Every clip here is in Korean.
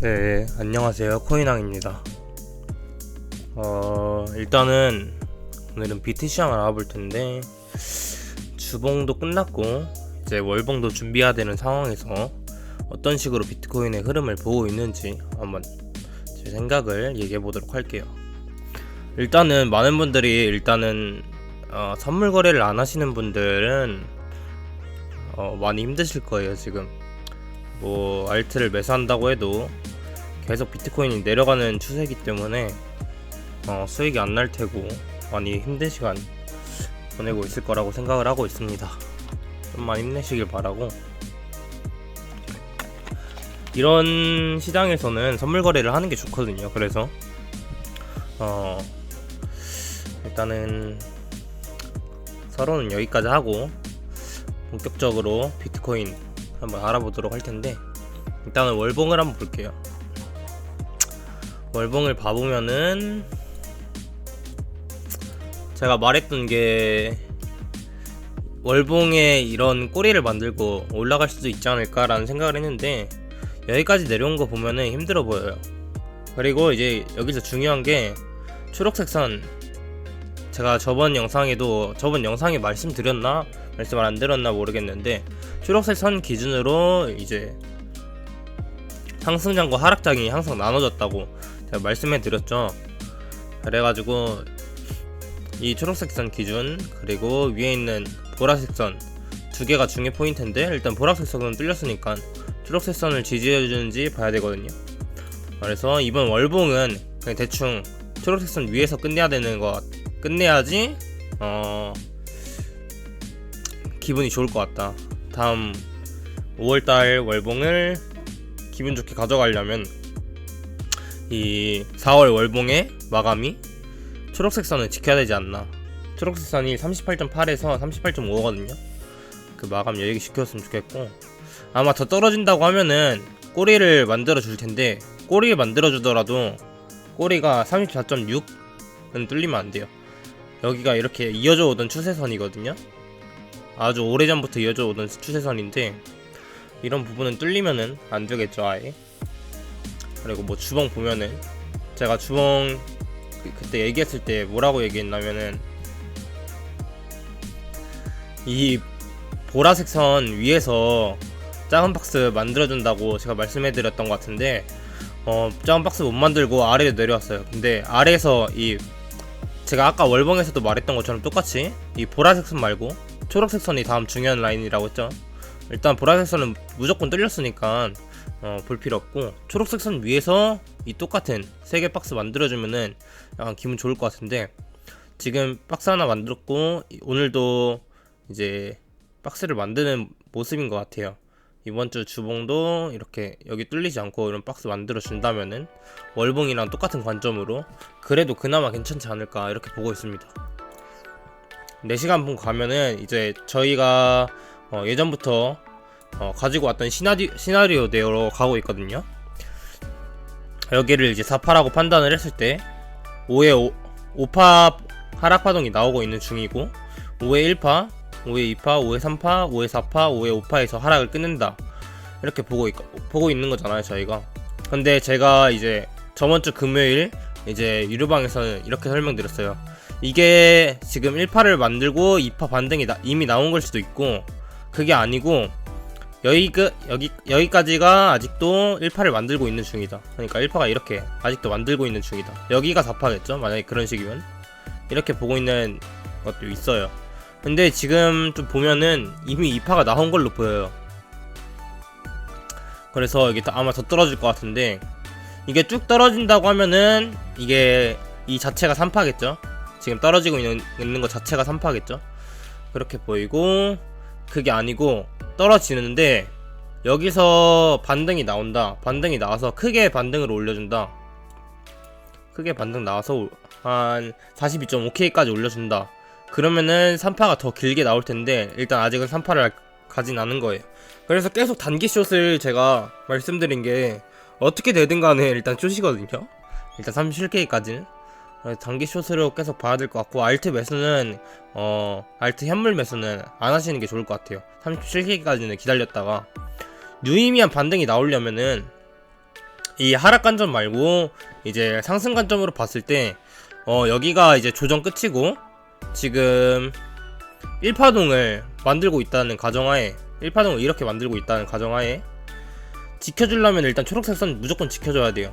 네, 안녕하세요. 코인왕입니다. 어, 일단은 오늘은 시장을 알아볼 텐데 주봉도 끝났고 이제 월봉도 준비해야 되는 상황에서 어떤 식으로 비트코인의 흐름을 보고 있는지 한번 제 생각을 얘기해 보도록 할게요. 일단은 많은 분들이 일단은 어, 선물 거래를 안 하시는 분들은 어, 많이 힘드실 거예요 지금. 뭐 알트를 매수한다고 해도 계속 비트코인이 내려가는 추세이기 때문에 어, 수익이 안 날 테고 많이 힘든 시간 보내고 있을 거라고 생각을 하고 있습니다. 좀만 힘내시길 바라고 이런 시장에서는 선물 거래를 하는 게 좋거든요. 그래서 어 일단은 서로는 여기까지 하고 본격적으로 비트코인 한번 알아보도록 할 텐데 일단은 월봉을 한번 볼게요. 월봉을 봐보면은 제가 말했던 게 월봉에 이런 꼬리를 만들고 올라갈 수도 있지 않을까라는 생각을 했는데 여기까지 내려온 거 보면은 힘들어 보여요. 그리고 이제 여기서 중요한 게 초록색 선 제가 저번 영상에도 저번 영상에 말씀드렸나 말씀을 안 드렸나 모르겠는데 초록색 선 기준으로 이제 상승장과 하락장이 항상 나눠졌다고 제가 말씀해 드렸죠. 그래가지고 이 초록색 선 기준 그리고 위에 있는 보라색 선 두 개가 중요 포인트인데 일단 보라색 선은 뚫렸으니까 초록색 선을 지지해 주는지 봐야 되거든요. 그래서 이번 월봉은 그냥 대충 초록색 선 위에서 끝내야 되는 거 끝내야지 어 기분이 좋을 것 같다. 다음 5월달 월봉을 기분 좋게 가져가려면 이 4월 월봉의 마감이 초록색 선을 지켜야 되지 않나. 초록색 선이 38.8에서 38.5거든요. 그 마감 여기 시켰으면 좋겠고 아마 더 떨어진다고 하면은 꼬리를 만들어 줄 텐데 꼬리를 만들어 주더라도 꼬리가 34.6은 뚫리면 안 돼요. 여기가 이렇게 이어져 오던 추세선이거든요. 아주 오래전부터 이어져 오던 추세선인데 이런 부분은 뚫리면은 안 되겠죠 아예. 그리고 뭐 주봉 보면은 제가 주봉 그- 그때 얘기했을 때 뭐라고 얘기했냐면은 이 보라색 선 위에서 작은 박스 만들어준다고 제가 말씀해드렸던 것 같은데 어 작은 박스 못 만들고 아래로 내려왔어요. 근데 아래에서 이 제가 아까 월봉에서도 말했던 것처럼 똑같이 이 보라색 선 말고 초록색 선이 다음 중요한 라인이라고 했죠. 일단 보라색 선은 무조건 뚫렸으니까 어, 볼 필요 없고 초록색 선 위에서 이 똑같은 세개 박스 만들어주면은 약간 기분 좋을 것 같은데 지금 박스 하나 만들었고 이- 오늘도 이제 박스를 만드는 모습인 것 같아요. 이번 주 주봉도 이렇게 여기 뚫리지 않고 이런 박스 만들어 준다면은 월봉이랑 똑같은 관점으로 그래도 그나마 괜찮지 않을까 이렇게 보고 있습니다. 4시간 분 가면은 이제 저희가 어, 예전부터 어, 가지고 왔던 시나리, 시나리오 대로 가고 있거든요. 여기를 이제 4파라고 판단을 했을 때 5에 5, 5파 하락 파동이 나오고 있는 중이고 5에 1파, 5에 2파, 5에 3파, 5에 4파, 5에 5파에서 하락을 끊는다. 이렇게 보고 있, 보고 있는 거잖아요, 저희가. 근데 제가 이제 저번 주 금요일 이제 유료방에서는 이렇게 설명드렸어요. 이게 지금 1파를 만들고 2파 반등이 나- 이미 나온 걸 수도 있고 그게 아니고 여기 그 여기 여기까지가 아직도 1파를 만들고 있는 중이다. 그러니까 1파가 이렇게 아직도 만들고 있는 중이다. 여기가 4파겠죠? 만약에 그런 식이면 이렇게 보고 있는 것도 있어요. 근데 지금 좀 보면은 이미 2파가 나온 걸로 보여요. 그래서 이게 더- 아마 더 떨어질 것 같은데 이게 쭉 떨어진다고 하면은 이게 이 자체가 3파겠죠? 지금 떨어지고 있는, 있는 것 자체가 3파겠죠? 그렇게 보이고 그게 아니고 떨어지는데 여기서 반등이 나온다. 반등이 나와서 크게 반등을 올려준다. 크게 반등 나와서 한 42.5K까지 올려준다. 그러면은 3파가 더 길게 나올 텐데 일단 아직은 3파를 가진 않은 거예요. 그래서 계속 단기 숏을 제가 말씀드린 게 어떻게 되든 간에 일단 숏이거든요. 일단 37K까지는. 단기 숏으로 계속 봐야 될 것 같고 알트 매수는 어 알트 현물 매수는 안 하시는 게 좋을 것 같아요. 37K까지는 기다렸다가 유의미한 반등이 나오려면은 이 하락 관점 말고 이제 상승 관점으로 봤을 때 어, 여기가 이제 조정 끝이고 지금 1파동을 만들고 있다는 가정하에 1파동을 이렇게 만들고 있다는 가정하에 지켜주려면 일단 초록색 선 무조건 지켜줘야 돼요.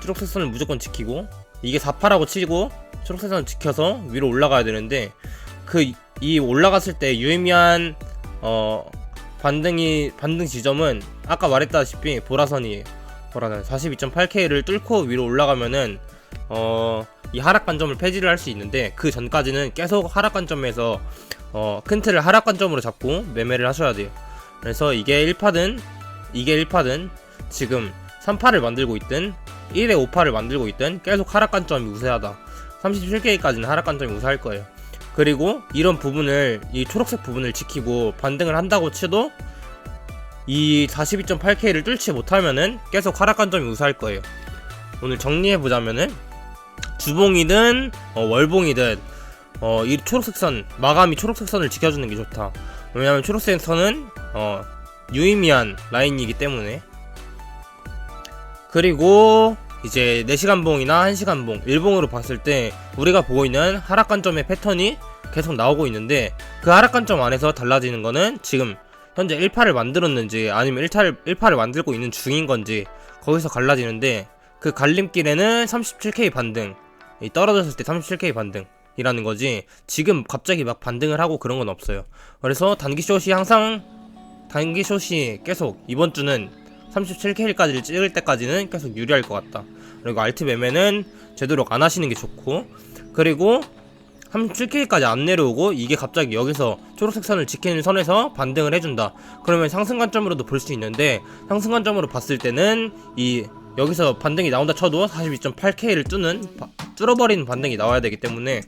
초록색 선을 무조건 지키고 이게 4파라고 치고 초록색 선을 지켜서 위로 올라가야 되는데 그 이 올라갔을 때 유의미한 어 반등이 반등 지점은 아까 말했다시피 보라선이에요. 보라선 42.8K를 뚫고 위로 올라가면은 어 이 하락 관점을 폐지를 할 수 있는데 그 전까지는 계속 하락 관점에서 어, 큰 틀을 하락 관점으로 잡고 매매를 하셔야 돼요. 그래서 이게 1파든 이게 1파든 지금 3파를 만들고 있든 1에 5파를 만들고 있든 계속 하락 관점이 우세하다. 37K까지는 하락 관점이 우세할 거예요. 그리고 이런 부분을 이 초록색 부분을 지키고 반등을 한다고 치도 이 42.8K를 뚫지 못하면은 계속 하락 관점이 우세할 거예요. 오늘 정리해 보자면은 주봉이든 어, 월봉이든 어, 이 초록색 선 마감이 초록색 선을 지켜주는 게 좋다. 왜냐하면 초록색 선은 어, 유의미한 라인이기 때문에 그리고 이제 4시간 봉이나 1시간 봉, 일봉으로 봤을 때 우리가 보고 있는 하락 관점의 패턴이 계속 나오고 있는데 그 하락 관점 안에서 달라지는 거는 지금 현재 1파를 만들었는지 아니면 1타를, 1파를 만들고 있는 중인 건지 거기서 갈라지는데 그 갈림길에는 37K 반등 이 떨어졌을 때 37K 반등 이라는 거지 지금 갑자기 막 반등을 하고 그런 건 없어요. 그래서 단기 숏이 항상 단기 숏이 계속 이번 주는 37K까지를 찍을 때까지는 계속 유리할 것 같다. 그리고 알트 매매는 제대로 안 하시는 게 좋고 그리고 37K까지 안 내려오고 이게 갑자기 여기서 초록색 선을 지키는 선에서 반등을 해준다. 그러면 상승 관점으로도 볼 수 있는데 상승 관점으로 봤을 때는 이 여기서 반등이 나온다 쳐도 42.8K를 뚫는 바- 뚫어버리는 반등이 나와야 되기 때문에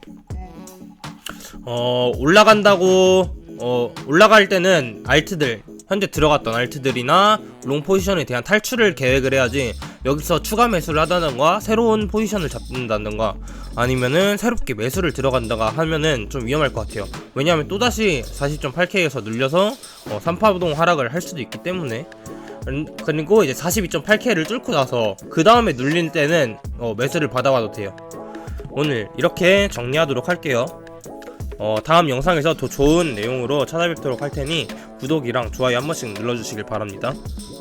어 올라간다고 어 올라갈 때는 알트들 현재 들어갔던 알트들이나 롱 포지션에 대한 탈출을 계획을 해야지 여기서 추가 매수를 하다던가 새로운 포지션을 잡는다던가 아니면은 새롭게 매수를 들어간다가 하면은 좀 위험할 것 같아요. 왜냐하면 또다시 40.8K에서 눌려서 어, 3파동 하락을 할 수도 있기 때문에. 음, 그리고 이제 42.8K를 뚫고 나서 그 다음에 눌릴 때는 어, 매수를 받아와도 돼요. 오늘 이렇게 정리하도록 할게요 어, 다음 영상에서 더 좋은 내용으로 찾아뵙도록 할 테니 구독이랑 좋아요 한 번씩 눌러주시길 바랍니다.